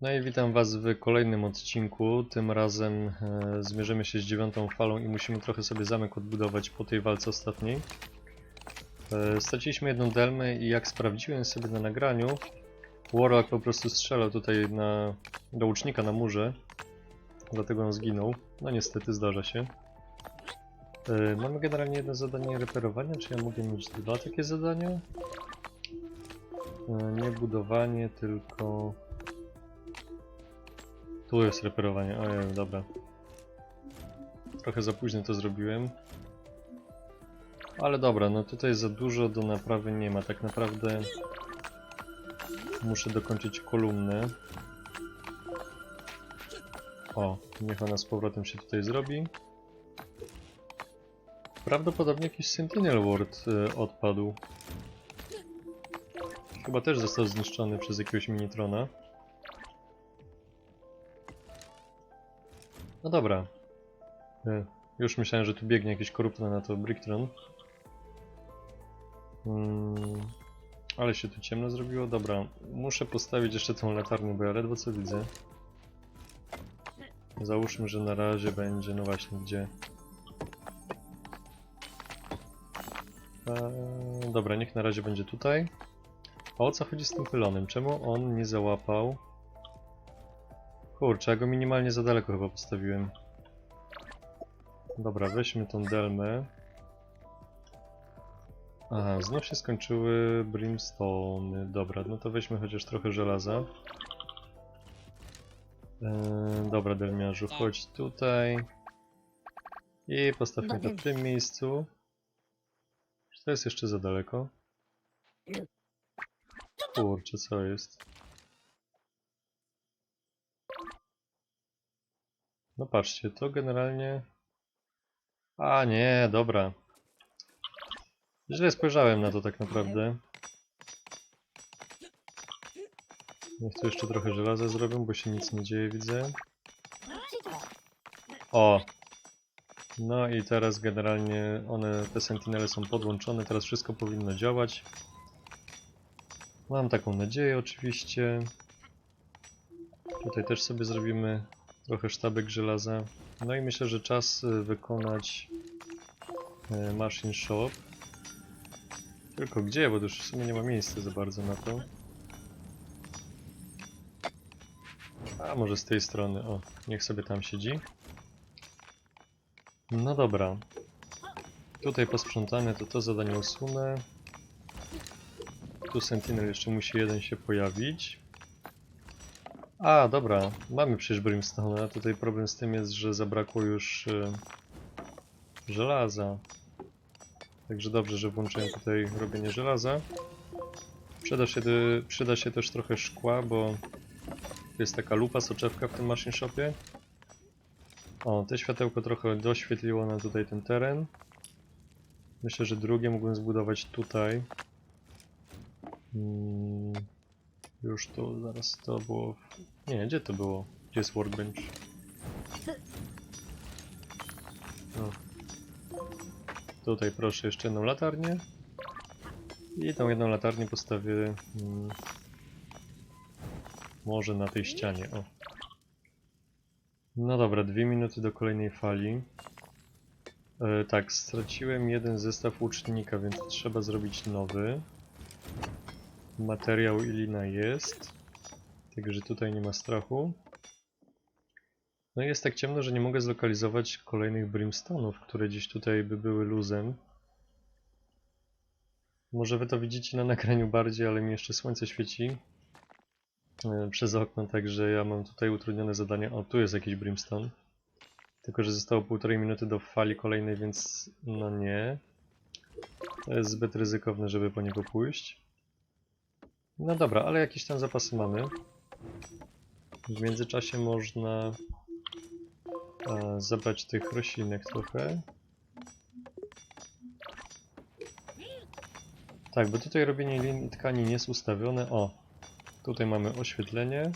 No i witam Was w kolejnym odcinku. Tym razem e, zmierzymy się z dziewiątą falą i musimy trochę sobie zamek odbudować po tej walce ostatniej. E, straciliśmy jedną delmę i jak sprawdziłem sobie na nagraniu, Warlock po prostu strzelał tutaj na, do łucznika na murze, dlatego on zginął. No niestety zdarza się. E, mamy generalnie jedno zadanie reperowania, czy ja mogę mieć dwa takie zadania? E, nie budowanie, tylko... Tu jest reperowanie, ojej, dobra. Trochę za późno to zrobiłem. Ale dobra, no tutaj za dużo do naprawy nie ma. Tak naprawdę muszę dokończyć kolumnę. O, niech ona z powrotem się tutaj zrobi. Prawdopodobnie jakiś Sentinel Ward y, odpadł. Chyba też został zniszczony przez jakiegoś Minitrona. No dobra. E, Już myślałem, że tu biegnie jakieś korupne na to Bricktron. Mm, ale się tu ciemno zrobiło. Dobra, muszę postawić jeszcze tą latarnię, bo ja ledwo co widzę. Załóżmy, że na razie będzie, no właśnie, gdzie? Eee, dobra, niech na razie będzie tutaj. A o co chodzi z tym pylonem? Czemu on nie załapał? Kurczę, ja go minimalnie za daleko chyba postawiłem. Dobra, weźmy tą delmę. Aha, znów się skończyły brimstone. Dobra, no to weźmy chociaż trochę żelaza. Eee, dobra, delmiarzu, chodź tutaj. I postawmy to w tym miejscu. Czy to jest jeszcze za daleko? Kurczę, co jest? No patrzcie, to generalnie... A nie, dobra. Źle spojrzałem na to tak naprawdę. Niech tu jeszcze trochę żelaza zrobią, bo się nic nie dzieje, widzę. O! No i teraz generalnie one, te sentinele są podłączone, teraz wszystko powinno działać. Mam taką nadzieję oczywiście. Tutaj też sobie zrobimy trochę sztabek żelaza. No i myślę, że czas y, wykonać y, machine shop. Tylko gdzie, bo już w sumie nie ma miejsca za bardzo na to. A może z tej strony, o, niech sobie tam siedzi. No dobra. Tutaj posprzątane, to to zadanie usunę. Tu Sentinel jeszcze musi jeden się pojawić. A, dobra, mamy przecież Brimstone, a tutaj problem z tym jest, że zabrakło już y, żelaza. Także dobrze, że włączyłem tutaj robienie żelaza. Przyda się, przyda się też trochę szkła, bo jest taka lupa, soczewka w tym machine shopie. O, te światełko trochę doświetliło nam tutaj ten teren. Myślę, że drugie mógłbym zbudować tutaj. Mm, już to, zaraz to było... Nie, gdzie to było? Gdzie jest workbench? O. Tutaj proszę jeszcze jedną latarnię. I tą jedną latarnię postawię... Mm, może na tej ścianie, o. No dobra, dwie minuty do kolejnej fali. E, tak, straciłem jeden zestaw łucznika, więc trzeba zrobić nowy. Materiał i lina jest. Także tutaj nie ma strachu. No i jest tak ciemno, że nie mogę zlokalizować kolejnych brimstonów, które gdzieś tutaj by były luzem. Może wy to widzicie na nagraniu bardziej, ale mi jeszcze słońce świeci e, przez okno, także ja mam tutaj utrudnione zadanie. O, tu jest jakiś brimstone. Tylko, że zostało półtorej minuty do fali kolejnej, więc no nie. To jest zbyt ryzykowne, żeby po niego pójść. No dobra, ale jakieś tam zapasy mamy. W międzyczasie można e, tych roślinek trochę. Tak, bo tutaj robienie lin i tkanin jest ustawione. O, tutaj mamy oświetlenie.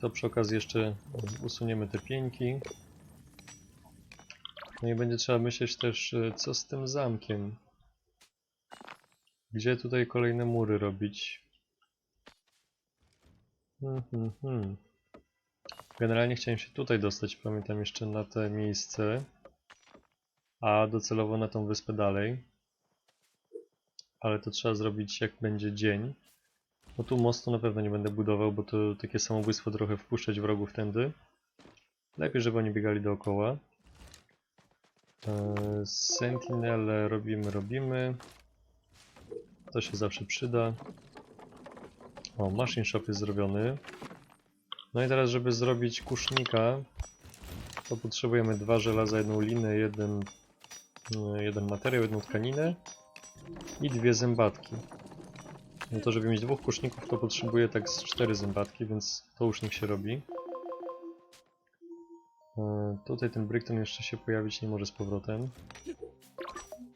To przy okazji jeszcze usuniemy te pieńki. No i będzie trzeba myśleć też, e, co z tym zamkiem. Gdzie tutaj kolejne mury robić? Mhm, mhm. Generalnie chciałem się tutaj dostać, pamiętam jeszcze na te miejsce, a docelowo na tą wyspę dalej. Ale to trzeba zrobić jak będzie dzień. Bo tu mostu na pewno nie będę budował, bo to takie samobójstwo trochę wpuszczać wrogów tędy. Lepiej, żeby oni biegali dookoła. Eee, Sentinele robimy, robimy. To się zawsze przyda. O, machine shop jest zrobiony. No i teraz, żeby zrobić kusznika, to potrzebujemy dwa żelaza, jedną linę, jeden, e, jeden materiał, jedną tkaninę i dwie zębatki. No to, żeby mieć dwóch kuszników, to potrzebuję tak z cztery zębatki, więc to już niech się robi. E, Tutaj ten Brickton jeszcze się pojawić nie może z powrotem.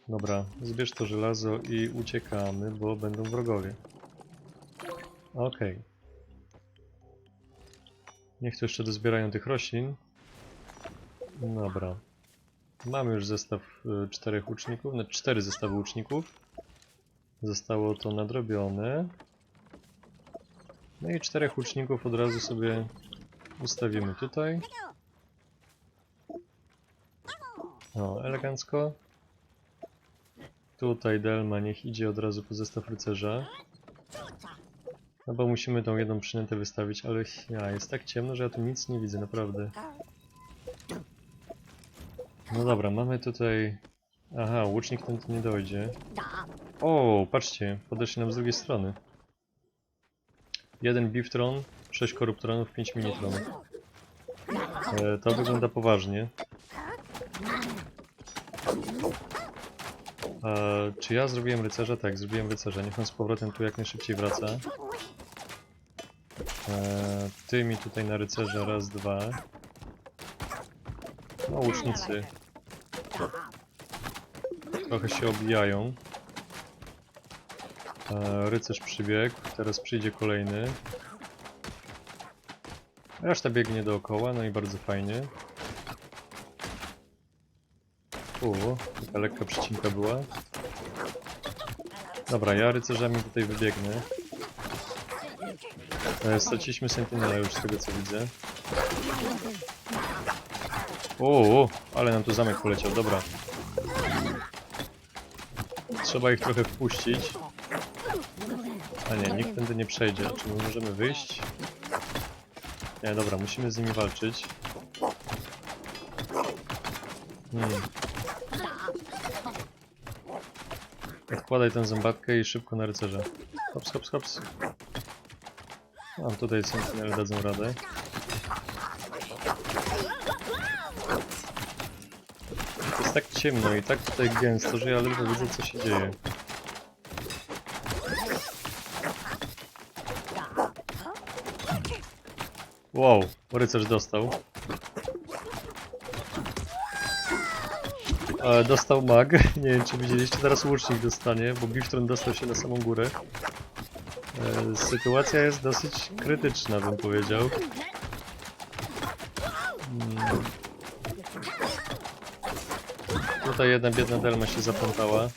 Dobra, zbierz to żelazo i uciekamy, bo będą wrogowie. Okej. Niech tu jeszcze dozbierają tych roślin. Dobra. Mamy już zestaw y, czterech łuczników, znaczy cztery zestawy łuczników. Zostało to nadrobione. No i czterech łuczników od razu sobie ustawimy tutaj. O, elegancko. Tutaj Delma niech idzie od razu po zestaw rycerza. No bo musimy tą jedną przynętę wystawić, ale ja, jest tak ciemno, że ja tu nic nie widzę, naprawdę. No dobra, mamy tutaj... Aha, łucznik ten tu nie dojdzie. O, patrzcie, podeszli nam z drugiej strony. Jeden Biftron, 6 Koruptronów, 5 Minitronów. E, to wygląda poważnie. E, czy ja zrobiłem rycerza? Tak, zrobiłem rycerza. Niech on z powrotem tu jak najszybciej wraca. E, ty mi tutaj na rycerza raz, dwa. No, łucznicy. Trochę się obijają. E, rycerz przybiegł, teraz przyjdzie kolejny. Reszta biegnie dookoła, no i bardzo fajnie. U, taka lekka przycinka była. Dobra, ja rycerzami tutaj wybiegnę. E, Straciliśmy Sentinela już z tego co widzę. O, ale nam tu zamek poleciał, dobra. Trzeba ich trochę wpuścić. A nie, nikt tędy nie przejdzie. Czy my możemy wyjść? Nie, dobra, musimy z nimi walczyć. Hmm. Odkładaj tę zębatkę i szybko na rycerza. Hops, hops, hops. A tutaj sentinele dadzą radę. Jest tak ciemno i tak tutaj gęsto, że ja ledwo widzę co się dzieje. Wow, rycerz dostał. E, dostał mag. Nie wiem czy widzieliście, teraz łucznik dostanie, bo Biftron dostał się na samą górę. E, sytuacja jest dosyć krytyczna, bym powiedział. Mm. Tutaj jedna biedna Delma się zaplątała.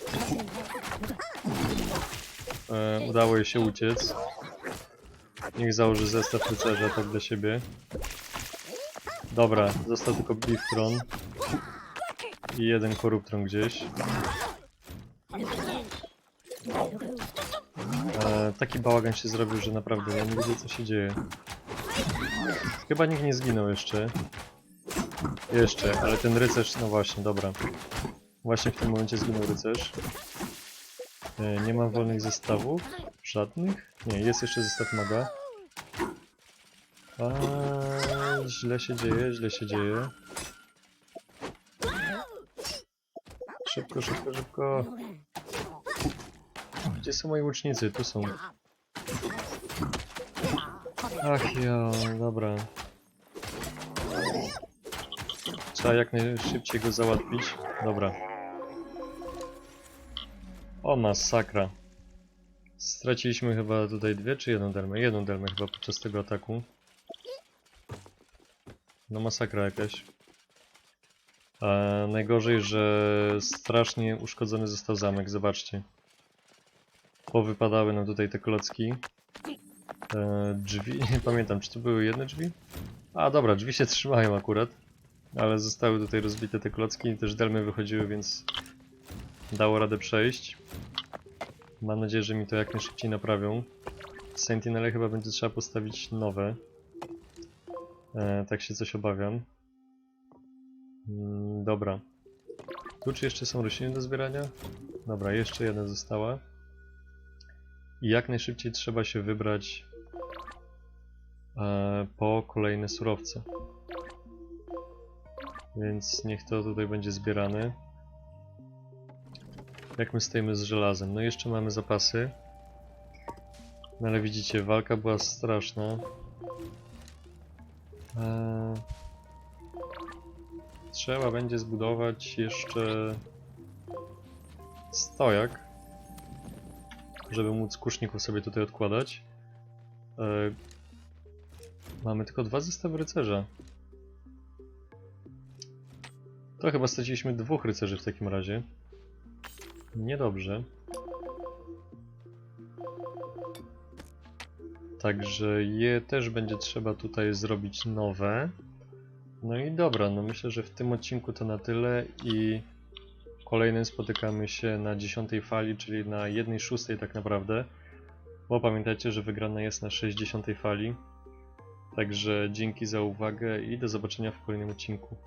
E, udało jej się uciec. Niech założy zestaw rycerza tak dla siebie. Dobra, został tylko Biftron. I jeden koruptron gdzieś. E, taki bałagan się zrobił, że naprawdę ja nie widzę co się dzieje. Chyba nikt nie zginął jeszcze. Jeszcze, ale ten rycerz, no właśnie, dobra. Właśnie w tym momencie zginął rycerz. E, nie mam wolnych zestawów. Żadnych? Nie, jest jeszcze zestaw maga. A, źle się dzieje, źle się dzieje. Szybko, szybko, szybko. Gdzie są moi łucznicy? Tu są. Ach ja, dobra. Trzeba jak najszybciej go załatwić. Dobra. O masakra. Straciliśmy chyba tutaj dwie czy jedną delmę? Jedną delmę chyba podczas tego ataku. No masakra jakaś. A najgorzej, że strasznie uszkodzony został zamek, zobaczcie. Powypadały nam tutaj te klocki. E, drzwi, nie pamiętam, czy to były jedne drzwi? A dobra, drzwi się trzymają akurat, ale zostały tutaj rozbite te klocki i też delmy wychodziły, więc dało radę przejść. Mam nadzieję, że mi to jak najszybciej naprawią. Sentinele chyba będzie trzeba postawić nowe. E, tak się coś obawiam. Mm, dobra. Tu czy jeszcze są rośliny do zbierania? Dobra, jeszcze jedna została. I jak najszybciej trzeba się wybrać e, po kolejne surowce. Więc niech to tutaj będzie zbierane. Jak my stoimy z żelazem? No jeszcze mamy zapasy. No ale widzicie, walka była straszna. Eee, trzeba będzie zbudować jeszcze stojak, żeby móc kuszników sobie tutaj odkładać. Eee, mamy tylko dwa zestawy rycerza. To chyba straciliśmy dwóch rycerzy w takim razie. Niedobrze. Także je też będzie trzeba tutaj zrobić nowe. No i dobra, no myślę, że w tym odcinku to na tyle i kolejnym spotykamy się na 10 fali, czyli na 1 szóstej tak naprawdę. Bo pamiętajcie, że wygrana jest na 60 fali. Także dzięki za uwagę i do zobaczenia w kolejnym odcinku.